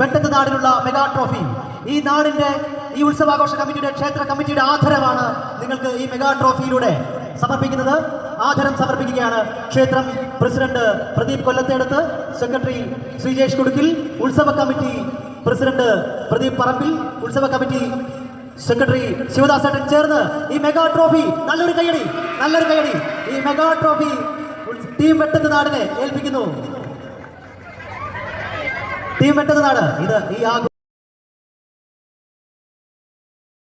വെട്ടത്ത് നാടിനുള്ള mega ഈ നാടിന്റെ ഈ ഉത്സവാഘോഷ കമ്മിറ്റിയുടെ ക്ഷേത്ര കമ്മിറ്റിയുടെ ആധാരമാണ് നിങ്ങൾക്ക് ഈ മെഗാ ട്രോഫിയിലൂടെ സമർപ്പിക്കുന്നത് ആദരം സമർപ്പിക്കുകയാണ്. ക്ഷേത്രം പ്രസിഡന്റ് പ്രദീപ് കൊല്ലത്തേടത്ത് സെക്രട്ടറി ശ്രീജേഷ് കുടുക്കിൽ ഉത്സവ കമ്മിറ്റി പ്രസിഡന്റ് പ്രദീപ് പറമ്പിൽ ഉത്സവ കമ്മിറ്റി സെക്രട്ടറി ശിവദാസേട്ടൻ ചേർന്ന് ഈ മെഗാ ട്രോഫി നല്ലൊരു കൈയടി നല്ലൊരു കൈയടി ഈ മെഗാ ട്രോഫി ടീം വെട്ടുന്ന നാടിനെ ഏൽപ്പിക്കുന്നു. ടീം വെട്ടുന്ന നാട് ഇത് ഈ ആഘോഷം